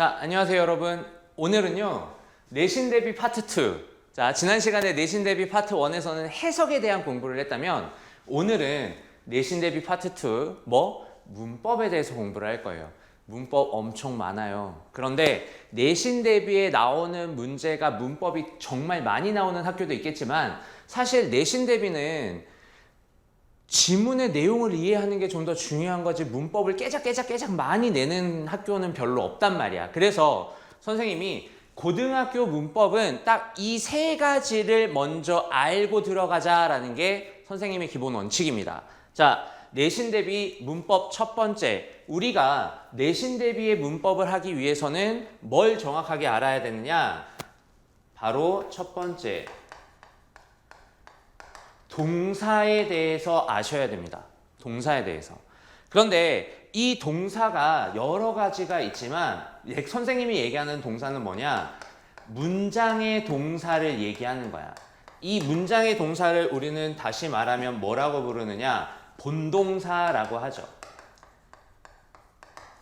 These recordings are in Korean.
자, 안녕하세요, 여러분. 오늘은요, 내신 대비 파트 2. 자, 지난 시간에 내신 대비 파트 1에서는 해석에 대한 공부를 했다면, 오늘은 내신 대비 파트 2, 뭐? 문법에 대해서 공부를 할 거예요. 문법 엄청 많아요. 그런데 내신 대비에 나오는 문제가 문법이 정말 많이 나오는 학교도 있겠지만, 사실 내신 대비는 지문의 내용을 이해하는 게 좀 더 중요한 거지 문법을 깨작 깨작 깨작 많이 내는 학교는 별로 없단 말이야. 그래서 선생님이 고등학교 문법은 딱 이 세 가지를 먼저 알고 들어가자라는 게 선생님의 기본 원칙입니다. 자, 내신 대비 문법 첫 번째. 우리가 내신 대비의 문법을 하기 위해서는 뭘 정확하게 알아야 되느냐? 바로 첫 번째. 동사에 대해서 아셔야 됩니다. 동사에 대해서. 그런데 이 동사가 여러 가지가 있지만 예, 선생님이 얘기하는 동사는 뭐냐? 문장의 동사를 얘기하는 거야. 이 문장의 동사를 우리는 다시 말하면 뭐라고 부르느냐? 본동사라고 하죠.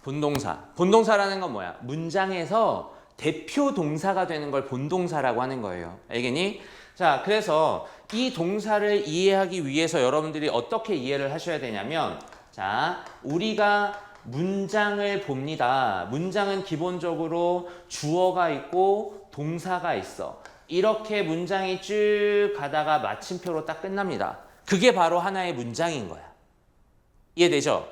본동사. 본동사라는 건 뭐야? 문장에서 대표 동사가 되는 걸 본동사라고 하는 거예요. 알겠니? 자, 그래서 이 동사를 이해하기 위해서 여러분들이 어떻게 이해를 하셔야 되냐면, 자, 우리가 문장을 봅니다. 문장은 기본적으로 주어가 있고 동사가 있어. 이렇게 문장이 쭉 가다가 마침표로 딱 끝납니다. 그게 바로 하나의 문장인 거야. 이해되죠?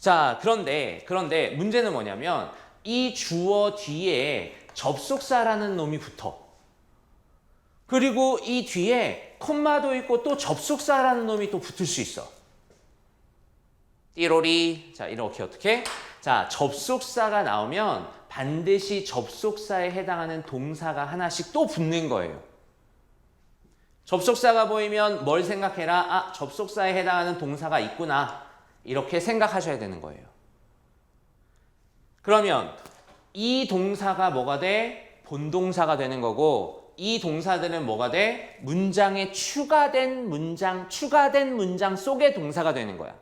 자, 그런데, 그런데 문제는 뭐냐면, 이 주어 뒤에 접속사라는 놈이 붙어. 그리고 이 뒤에 콤마도 있고 또 접속사라는 놈이 또 붙을 수 있어. 띠로리. 자, 이렇게 어떻게? 자, 접속사가 나오면 반드시 접속사에 해당하는 동사가 하나씩 또 붙는 거예요. 접속사가 보이면 뭘 생각해라? 아, 접속사에 해당하는 동사가 있구나. 이렇게 생각하셔야 되는 거예요. 그러면 이 동사가 뭐가 돼? 본동사가 되는 거고 이 동사들은 뭐가 돼? 문장에 추가된 문장, 추가된 문장 속의 동사가 되는 거야.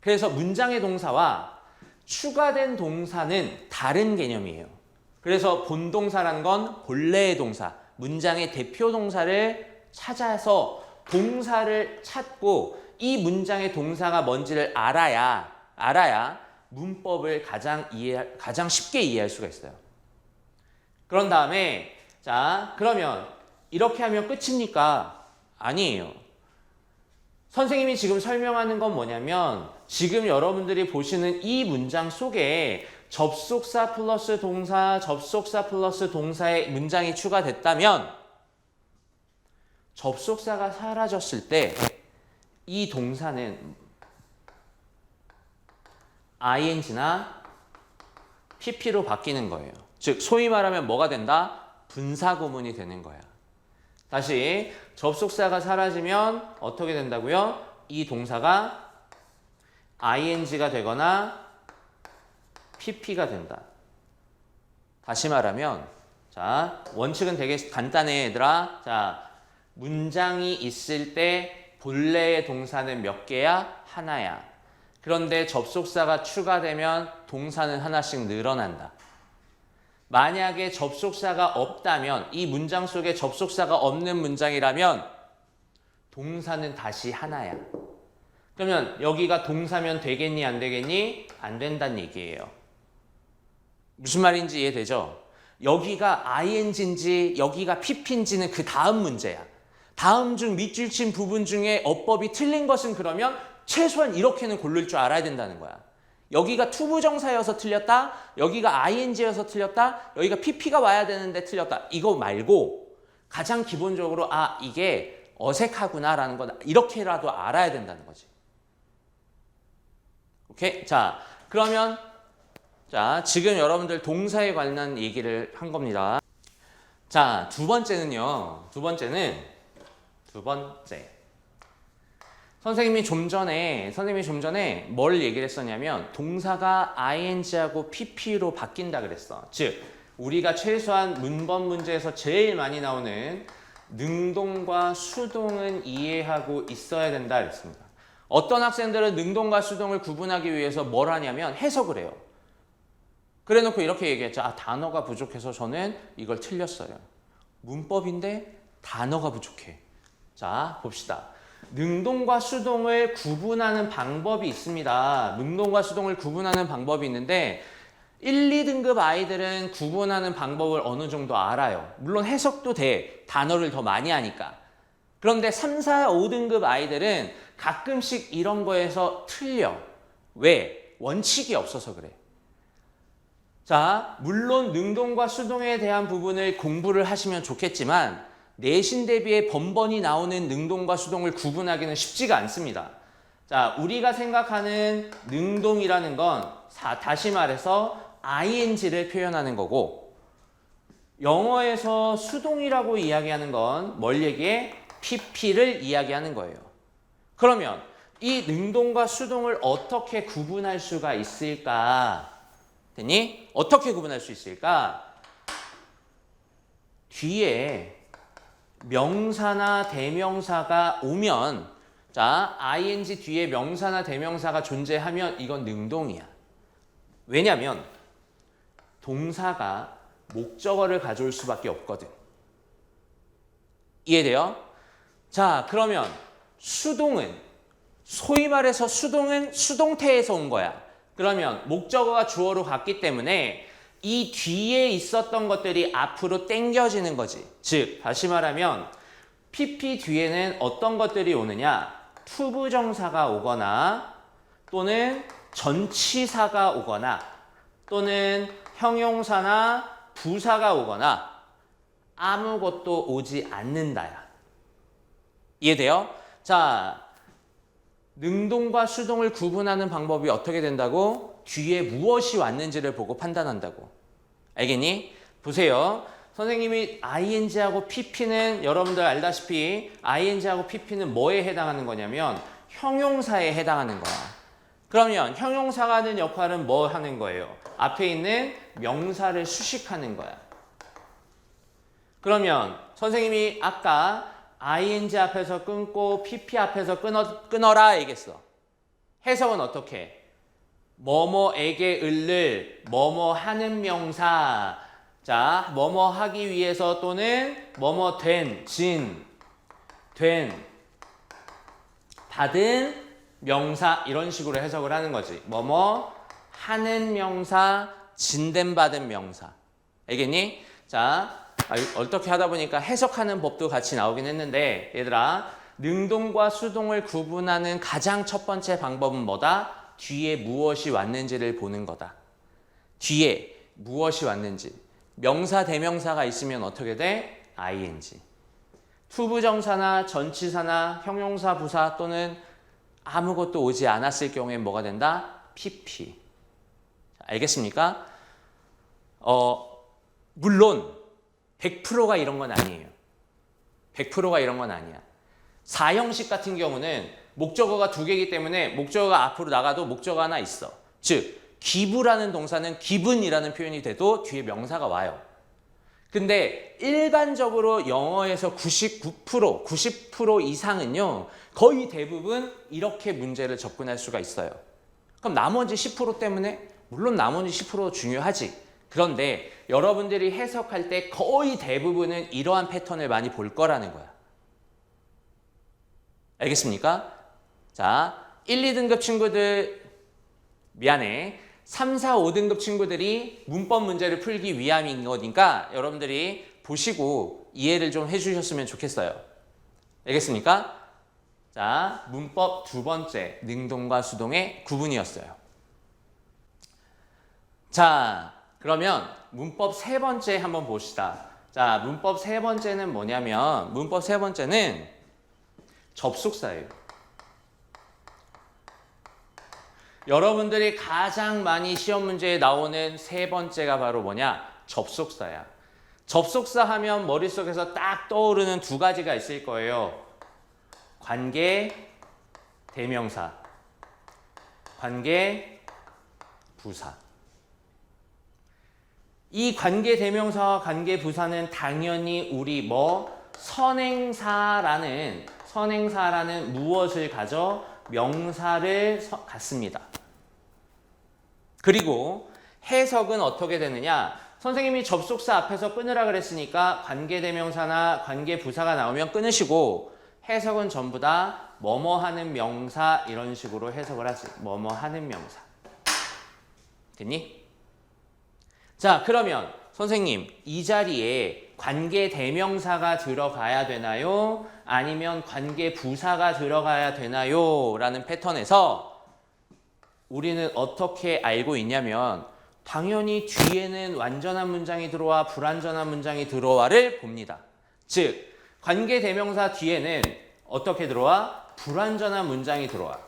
그래서 문장의 동사와 추가된 동사는 다른 개념이에요. 그래서 본동사라는 건 본래의 동사, 문장의 대표 동사를 찾아서 동사를 찾고 이 문장의 동사가 뭔지를 알아야 알아야 문법을 가장 이해 가장 쉽게 이해할 수가 있어요. 그런 다음에 자, 그러면 이렇게 하면 끝입니까? 아니에요. 선생님이 지금 설명하는 건 뭐냐면 지금 여러분들이 보시는 이 문장 속에 접속사 플러스 동사, 접속사 플러스 동사의 문장이 추가됐다면 접속사가 사라졌을 때 이 동사는 ing나 pp로 바뀌는 거예요. 즉 소위 말하면 뭐가 된다? 분사 구문이 되는 거야. 다시 접속사가 사라지면 어떻게 된다고요? 이 동사가 ing가 되거나 pp가 된다. 다시 말하면 자 원칙은 되게 간단해 얘들아. 자 문장이 있을 때 본래의 동사는 몇 개야? 하나야. 그런데 접속사가 추가되면 동사는 하나씩 늘어난다. 만약에 접속사가 없다면 이 문장 속에 접속사가 없는 문장이라면 동사는 다시 하나야. 그러면 여기가 동사면 되겠니 안 되겠니? 안 된다는 얘기예요. 무슨 말인지 이해되죠? 여기가 ing인지 여기가 pp인지는 그 다음 문제야. 다음 중 밑줄 친 부분 중에 어법이 틀린 것은 그러면 최소한 이렇게는 고를 줄 알아야 된다는 거야. 여기가 투부 정사여서 틀렸다. 여기가 ing여서 틀렸다. 여기가 pp가 와야 되는데 틀렸다. 이거 말고 가장 기본적으로 아 이게 어색하구나라는 건 이렇게라도 알아야 된다는 거지. 오케이? 자 그러면 자 지금 여러분들 동사에 관한 얘기를 한 겁니다. 자 두 번째는요. 두 번째는 두 번째. 선생님이 좀 전에 선생님이 좀 전에 뭘 얘기를 했었냐면 동사가 ing하고 pp로 바뀐다 그랬어. 즉 우리가 최소한 문법 문제에서 제일 많이 나오는 능동과 수동은 이해하고 있어야 된다 그랬습니다. 어떤 학생들은 능동과 수동을 구분하기 위해서 뭘 하냐면 해석을 해요. 그래 놓고 이렇게 얘기했죠. 아, 단어가 부족해서 저는 이걸 틀렸어요. 문법인데 단어가 부족해. 자, 봅시다. 능동과 수동을 구분하는 방법이 있습니다. 능동과 수동을 구분하는 방법이 있는데 1, 2등급 아이들은 구분하는 방법을 어느 정도 알아요. 물론 해석도 돼. 단어를 더 많이 하니까. 그런데 3, 4, 5등급 아이들은 가끔씩 이런 거에서 틀려. 왜? 원칙이 없어서 그래. 자, 물론 능동과 수동에 대한 부분을 공부를 하시면 좋겠지만 내신 대비에 번번이 나오는 능동과 수동을 구분하기는 쉽지가 않습니다. 자, 우리가 생각하는 능동이라는 건 사- 다시 말해서 ing를 표현하는 거고 영어에서 수동이라고 이야기하는 건 뭘 얘기해? pp를 이야기하는 거예요. 그러면 이 능동과 수동을 어떻게 구분할 수가 있을까? 됐니? 어떻게 구분할 수 있을까? 뒤에 명사나 대명사가 오면 자, ing 뒤에 명사나 대명사가 존재하면 이건 능동이야. 왜냐면 동사가 목적어를 가져올 수밖에 없거든. 이해돼요? 자, 그러면 수동은 소위 말해서 수동은 수동태에서 온 거야. 그러면 목적어가 주어로 갔기 때문에 이 뒤에 있었던 것들이 앞으로 당겨지는 거지. 즉, 다시 말하면 PP 뒤에는 어떤 것들이 오느냐? 투부정사가 오거나 또는 전치사가 오거나 또는 형용사나 부사가 오거나 아무것도 오지 않는다야. 이해돼요? 자, 능동과 수동을 구분하는 방법이 어떻게 된다고? 뒤에 무엇이 왔는지를 보고 판단한다고. 알겠니? 보세요. 선생님이 ing하고 pp는 여러분들 알다시피 ing하고 pp는 뭐에 해당하는 거냐면 형용사에 해당하는 거야. 그러면 형용사가 하는 역할은 뭐 하는 거예요? 앞에 있는 명사를 수식하는 거야. 그러면 선생님이 아까 ing 앞에서 끊고 pp 앞에서 끊어, 끊어라 얘기했어. 해석은 어떻게? 뭐뭐에게 을를 뭐뭐 하는 명사. 자, 뭐뭐 하기 위해서 또는 뭐뭐 된, 진, 된, 받은 명사 이런 식으로 해석을 하는 거지. 뭐뭐 하는 명사, 진된 받은 명사. 알겠니? 자, 아, 어떻게 하다 보니까 해석하는 법도 같이 나오긴 했는데 얘들아 능동과 수동을 구분하는 가장 첫 번째 방법은 뭐다? 뒤에 무엇이 왔는지를 보는 거다. 뒤에 무엇이 왔는지 명사 대명사가 있으면 어떻게 돼? ing 투부정사나 전치사나 형용사 부사 또는 아무것도 오지 않았을 경우에 뭐가 된다? pp 알겠습니까? 어 물론 100%가 이런 건 아니에요. 100%가 이런 건 아니야. 사형식 같은 경우는 목적어가 두 개이기 때문에 목적어가 앞으로 나가도 목적어 하나 있어. 즉, 기부라는 동사는 기분이라는 표현이 돼도 뒤에 명사가 와요. 근데 일반적으로 영어에서 99%, 90% 이상은요, 거의 대부분 이렇게 문제를 접근할 수가 있어요. 그럼 나머지 10% 때문에, 물론 나머지 10% 중요하지. 그런데 여러분들이 해석할 때 거의 대부분은 이러한 패턴을 많이 볼 거라는 거야. 알겠습니까? 자, 1, 2등급 친구들, 미안해. 3, 4, 5등급 친구들이 문법 문제를 풀기 위함인 거니까 여러분들이 보시고 이해를 좀 해주셨으면 좋겠어요. 알겠습니까? 자, 문법 두 번째, 능동과 수동의 구분이었어요. 자, 그러면 문법 세 번째 한번 봅시다. 자, 문법 세 번째는 뭐냐면, 문법 세 번째는 접속사예요. 여러분들이 가장 많이 시험 문제에 나오는 세 번째가 바로 뭐냐? 접속사야. 접속사 하면 머릿속에서 딱 떠오르는 두 가지가 있을 거예요. 관계, 대명사. 관계, 부사. 이 관계 대명사와 관계 부사는 당연히 우리 뭐 선행사라는 선행사라는 무엇을 가져 명사를 서- 갖습니다. 그리고 해석은 어떻게 되느냐? 선생님이 접속사 앞에서 끊으라 그랬으니까 관계대명사나 관계부사가 나오면 끊으시고 해석은 전부 다 뭐뭐 하는 명사 이런 식으로 해석을 하지. 뭐뭐 하는 명사. 됐니? 자, 그러면 선생님 이 자리에 관계 대명사가 들어가야 되나요? 아니면 관계 부사가 들어가야 되나요? 라는 패턴에서 우리는 어떻게 알고 있냐면 당연히 뒤에는 완전한 문장이 들어와 불완전한 문장이 들어와를 봅니다. 즉 관계 대명사 뒤에는 어떻게 들어와? 불완전한 문장이 들어와.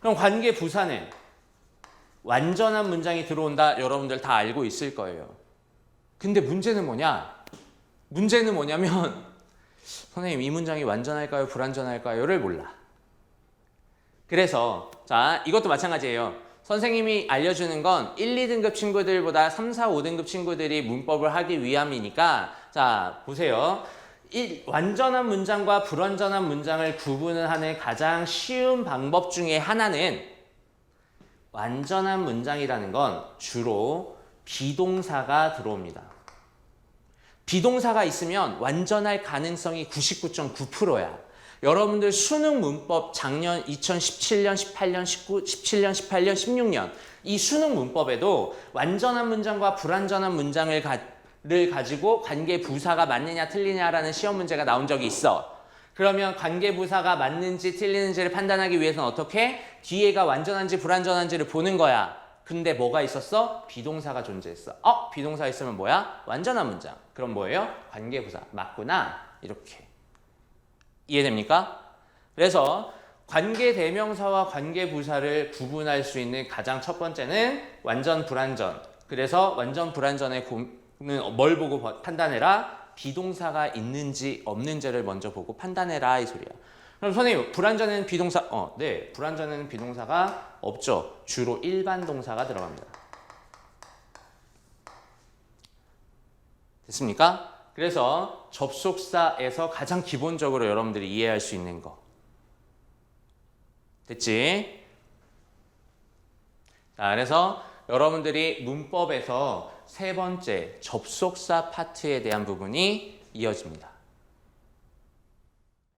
그럼 관계 부사는 완전한 문장이 들어온다. 여러분들 다 알고 있을 거예요. 근데 문제는 뭐냐? 문제는 뭐냐면 선생님 이 문장이 완전할까요? 불완전할까요?를 몰라. 그래서 자 이것도 마찬가지예요. 선생님이 알려주는 건 1, 2등급 친구들보다 3, 4, 5등급 친구들이 문법을 하기 위함이니까 자 보세요. 이 완전한 문장과 불완전한 문장을 구분을 하는 가장 쉬운 방법 중에 하나는 완전한 문장이라는 건 주로 비동사가 들어옵니다. 비동사가 있으면 완전할 가능성이 99.9%야. 여러분들 수능 문법 작년 2017년, 18년, 19, 17년, 18년, 16년 이 수능 문법에도 완전한 문장과 불완전한 문장을 가, 를 가지고 관계 부사가 맞느냐 틀리냐라는 시험 문제가 나온 적이 있어. 그러면 관계 부사가 맞는지 틀리는지를 판단하기 위해서는 어떻게 뒤에가 완전한지 불완전한지를 보는 거야. 근데 뭐가 있었어? 비동사가 존재했어. 어? 비동사 있으면 뭐야? 완전한 문장. 그럼 뭐예요? 관계 부사. 맞구나. 이렇게. 이해됩니까? 그래서 관계 대명사와 관계 부사를 구분할 수 있는 가장 첫 번째는 완전 불완전. 그래서 완전 불완전의 고는 뭘 보고 판단해라? 비동사가 있는지 없는지를 먼저 보고 판단해라 이 소리야. 그럼 선생님 불완전은 비동사 어, 네. 불완전은 비동사가 없죠. 주로 일반 동사가 들어갑니다. 됐습니까? 그래서 접속사에서 가장 기본적으로 여러분들이 이해할 수 있는 거. 됐지? 자, 그래서 여러분들이 문법에서 세 번째 접속사 파트에 대한 부분이 이어집니다.